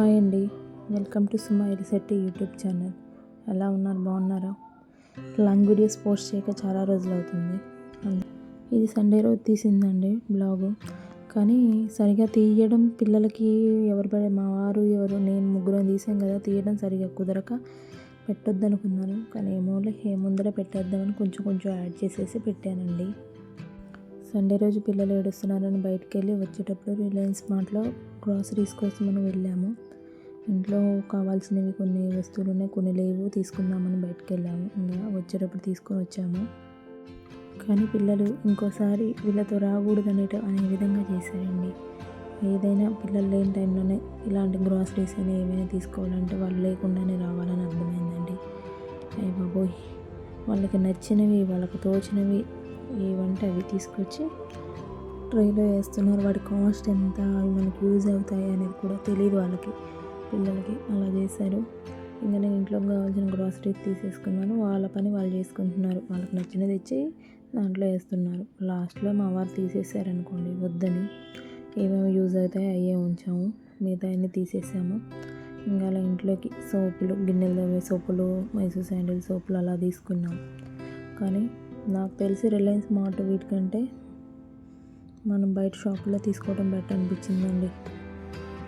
Hi అండి. Welcome to Suma Elisetti YouTube channel. ఎలా ఉన్నారు? బాగున్నారా? లాంగ్ వీడియోస్ పోస్ట్ చేయక చాలా రోజులు అవుతుంది. ఇది సండే రోజు తీసిందండి బ్లాగు. కానీ సరిగా తీయడం పిల్లలకి ఎవరు పడే మా వారు ఎవరు నేను ముగ్గురం తీసాం కదా తీయడం సరిగా కుదరక పెట్టొద్దనుకున్నాను. కానీ ఏమో ఏ ముందర పెట్టేద్దామని కొంచెం కొంచెం యాడ్ చేసేసి పెట్టానండి. సండే రోజు పిల్లలు ఏడుస్తున్నారని బయటకు వెళ్ళి వచ్చేటప్పుడు రిలయన్స్ మార్ట్లో గ్రాసరీస్ కోసం మనం వెళ్ళాము. ఇంట్లో కావాల్సినవి కొన్ని వస్తువులు ఉన్నాయి కొన్ని లేవు తీసుకుందామని బయటకు వెళ్ళాము ఇంకా వచ్చేటప్పుడు తీసుకొని వచ్చాము. కానీ పిల్లలు ఇంకోసారి వీళ్ళతో రాకూడదు అనేట అనే విధంగా చేశారండి. ఏదైనా పిల్లలు లేని టైంలోనే ఇలాంటి గ్రాసరీస్ అయినా ఏమైనా తీసుకోవాలంటే వాళ్ళు లేకుండానే రావాలని అర్థమైందండి. అయ్యి బాబోయ్! వాళ్ళకి నచ్చినవి వాళ్ళకి తోచినవి ఏవంటే అవి తీసుకొచ్చి ట్రైలో వేస్తున్నారు. వాటి కాస్ట్ ఎంత అవి మనకి యూజ్ అవుతాయి అనేది కూడా తెలియదు వాళ్ళకి. పిల్లలకి అలా చేశారు. ఇంకా నేను ఇంట్లోకి కావాల్సిన గ్రాసరీ తీసేసుకున్నాను. వాళ్ళ పని వాళ్ళు చేసుకుంటున్నారు. వాళ్ళకి నచ్చినది ఇచ్చి దాంట్లో వేస్తున్నారు. లాస్ట్లో మా వారు తీసేసారనుకోండి వద్దని. ఏమేమి యూజ్ అవుతాయో అయ్యే ఉంచాము. మిగతా అన్నీ తీసేసాము. ఇంకా అలా ఇంట్లోకి సోపులు గిన్నెలు సోపులు మైసూర్ శాండిల్ సోపులు అలా తీసుకున్నాం. కానీ నాకు తెలిసి రిలయన్స్ మార్ట్ వీటికంటే మనం బయట షాపులో తీసుకోవడం బెటర్ అనిపించిందండి.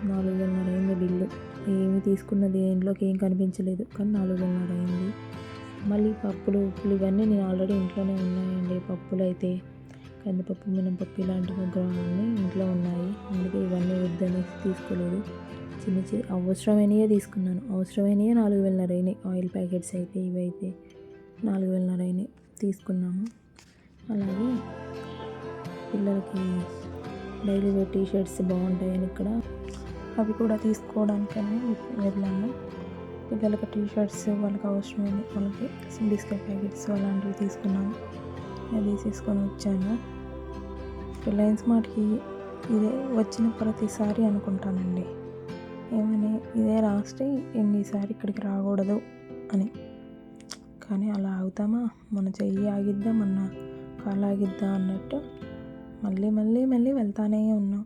నాలుగు వేలన్నర అయింది బిల్లు. ఏమి తీసుకున్నది ఇంట్లోకి ఏం కనిపించలేదు. కానీ నాలుగు వేలన్నర అయింది. మళ్ళీ పప్పులు ఉప్పులు ఇవన్నీ నేను ఆల్రెడీ ఇంట్లోనే ఉన్నాయండి. పప్పులు అయితే కందిపప్పు మినపప్పు ఇలాంటి అన్నీ ఇంట్లో ఉన్నాయి. అందుకే ఇవన్నీ వద్దని తీసుకోలేదు. చిన్న చిన్న అవసరమైనవే తీసుకున్నాను. అవసరమైనవే నాలుగు వేలన్నర అయినాయి. ఆయిల్ ప్యాకెట్స్ అయితే ఇవి అయితే నాలుగు వేలన్నర అయినాయి. తీసుకున్నాము. అలాగే పిల్లలకి డైలీ వేర్ టీ షర్ట్స్ బాగుంటాయని ఇక్కడ. అవి కూడా తీసుకోవడానికని వెళ్ళాము. పిల్లలకి టీ షర్ట్స్ వాళ్ళకి అవసరమైన వాళ్ళకి బిస్కెట్ ప్యాకెట్స్ అలాంటివి తీసుకున్నాము. అది తీసుకొని వచ్చాను. రిలయన్స్ మార్ట్కి ఇదే వచ్చిన ప్రతిసారి అనుకుంటానండి. ఏమని ఇదే లాస్ట్ ఈసారి ఇక్కడికి రాకూడదు అని. కానీ అలా ఆగుతామా? మన చెయ్యి ఆగిద్దా? మన కాలు ఆగిద్దా? అన్నట్టు మళ్ళీ మళ్ళీ మళ్ళీ వెళ్తానే ఉన్నాం.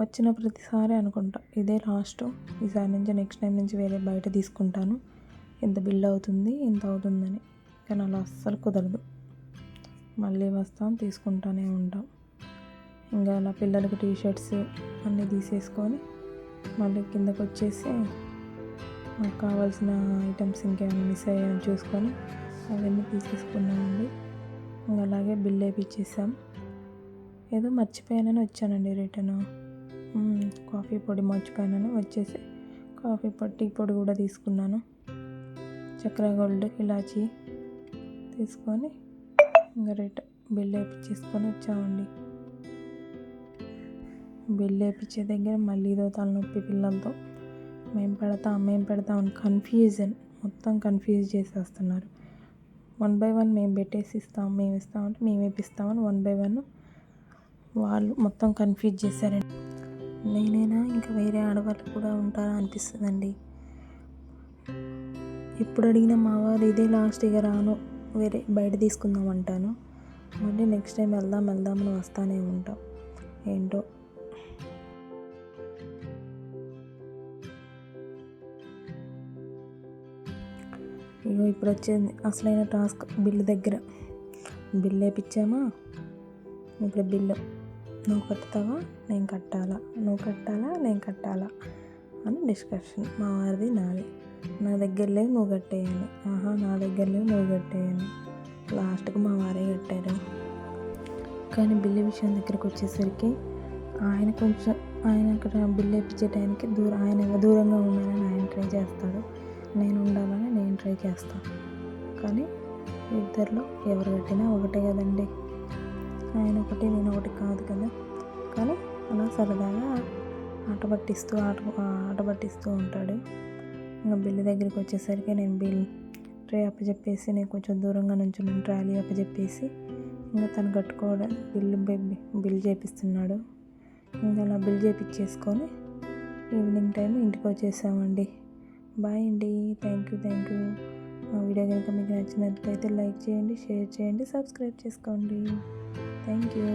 వచ్చిన ప్రతిసారి అనుకుంటా ఇదే లాస్ట్ ఈసారి నుంచి నెక్స్ట్ టైం నుంచి వేరే బయట తీసుకుంటాను. ఇంత బిల్ అవుతుంది ఇంత అవుతుందని. కానీ అలా అస్సలు కుదరదు. మళ్ళీ వస్తాం తీసుకుంటానే ఉంటాం. ఇంకా అలా పిల్లలకి టీ షర్ట్స్ అన్నీ తీసేసుకొని మళ్ళీ కిందకు వచ్చేసి మాకు కావాల్సిన ఐటమ్స్ ఇంకేమైనా మిస్ అయ్యాయని చూసుకొని అవన్నీ తీసేసుకున్నామండి. ఇంకా అలాగే బిల్ వేయించేసాం ఏదో మర్చిపోయానని వచ్చానండి రిటర్న్. కాఫీ పొడి మర్చిపోయానని వచ్చేసి కాఫీ పొడి టీ పొడి కూడా తీసుకున్నాను. చక్ర గోల్డ్ ఇలాచి తీసుకొని ఇంకా రిటర్న్ బిల్ వేయించేసుకొని వచ్చామండి. బిల్ వేయించే దగ్గర మళ్ళీ ఇదో తలనొప్పి పిల్లలతో మేము పెడతాం మేము పెడతాం అని కన్ఫ్యూజన్ మొత్తం కన్ఫ్యూజ్ చేసేస్తున్నారు. వన్ బై వన్ మేము పెట్టేసి ఇస్తాం మేము ఇస్తామంటే మేము ఇప్పిస్తామని వన్ బై వన్ వాళ్ళు మొత్తం కన్ఫ్యూజ్ చేశారండి నేనైనా ఇంకా వేరే ఆడవాళ్ళు కూడా ఉంటారా అనిపిస్తుందండి. ఎప్పుడు అడిగినా మా వారు ఇదే లాస్ట్ ఇక రాను వేరే బయట తీసుకుందాం అంటాను. మళ్ళీ నెక్స్ట్ టైం వెళ్దాం వెళ్దామని వస్తానే ఉంటాం. ఏంటో ఇప్పుడు వచ్చేది. అసలైన టాస్క్ బిల్లు దగ్గర. బిల్లు వేపించామా ఇప్పుడు బిల్లు నువ్వు కట్టుతావా? నేను కట్టాలా? నువ్వు కట్టాలా? నేను కట్టాలా? అని డిస్కషన్. మా వారిది నాది. నా దగ్గర లేవు నువ్వు కట్టేయాలి. ఆహా నా దగ్గర లేవు నువ్వు కట్టేయాలి. లాస్ట్కి మా వారే కట్టారు. కానీ బిల్లు విషయం దగ్గరకు వచ్చేసరికి ఆయన కొంచెం ఆయన అక్కడ బిల్లు వేయించే టైంకి దూరం ఆయన దూరంగా ఉండాలని ఆయన ట్రై చేస్తాడు. నేను ఉండాలని నేను ట్రై చేస్తాను కానీ ఇద్దరిలో ఎవరు కట్టినా ఒకటే కదండి. ఆయన ఒకటి నేను ఒకటి కాదు కదా. కానీ అలా సరదాగా ఆట పట్టిస్తూ ఆట ఆట పట్టిస్తూ ఉంటాడు. ఇంకా బిల్లు దగ్గరికి వచ్చేసరికి నేను బిల్ ట్రే అప్పచెప్పేసి నేను కొంచెం దూరంగా నుంచి నేను ట్రాలీ అప్పచెప్పేసి ఇంకా తను కట్టుకోవడం బిల్లు బిల్ చేపిస్తున్నాడు. ఇంకా అలా బిల్ చేపించేసుకొని ఈవినింగ్ టైం ఇంటికి వచ్చేసామండి. బాయ్ అండి. థ్యాంక్ యూ థ్యాంక్ యూ మా వీడియో కనుక మీకు నచ్చినట్లయితే లైక్ చేయండి షేర్ చేయండి సబ్స్క్రైబ్ చేసుకోండి. Thank you